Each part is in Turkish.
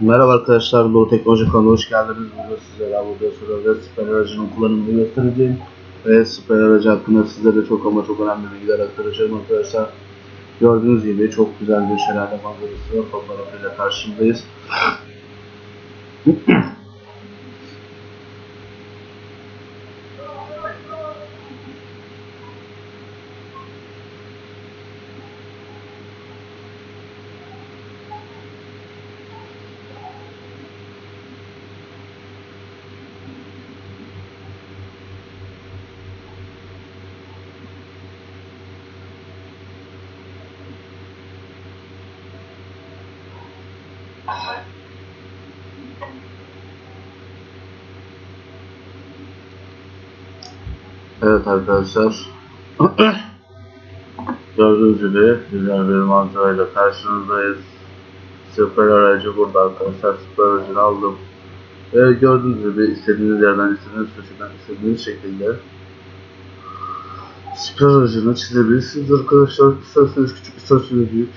Merhaba arkadaşlar, Doğu Teknoloji kanalına hoş geldiniz. Bugün sizlere burada sırada süper aracının kullanımını göstereceğim. Ve süper aracı hakkında sizlere çok ama çok önemli bilgiler aktaracağım arkadaşlar. Gördüğünüz gibi çok güzel bir şelale manzarası fotoğrafıyla karşımdayız. Evet arkadaşlar. Gördüğünüz gibi güzel bir manzarayla karşınızdayız. Süper aracı burada arkadaşlar. Süper aracını aldım. Ve gördüğünüz gibi istediğiniz yerden, istediğiniz köşeden, istediğiniz şekilde süper aracını çizebilirsiniz arkadaşlar. İsterseniz küçük, isterseniz büyük.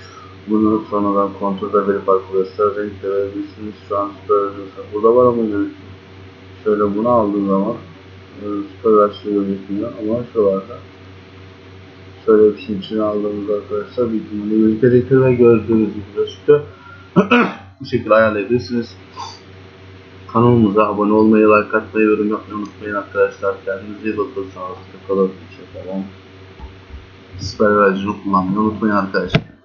Bunu sonradan kontrolde verip arkadaşlar renk de verebilirsiniz. Şu an süper aracımız burada var ama. Şöyle bunu aldığım zaman e, süper araçta gözükmüyor ama şuralarda şöyle bir şey için aldığımız arkadaşlar bildiğiniz gözükecektir ve gördüğünüz gibi gözüküyor. Bu şekilde ayarlayabilirsiniz. Kanalımıza abone olmayı, like atmayı, yorum yapmayı unutmayın arkadaşlar. Kendinize iyi bakın. Sağlıklı kalın. Hoşçakalın. Süper aracını kullanmayı unutmayın arkadaşlar.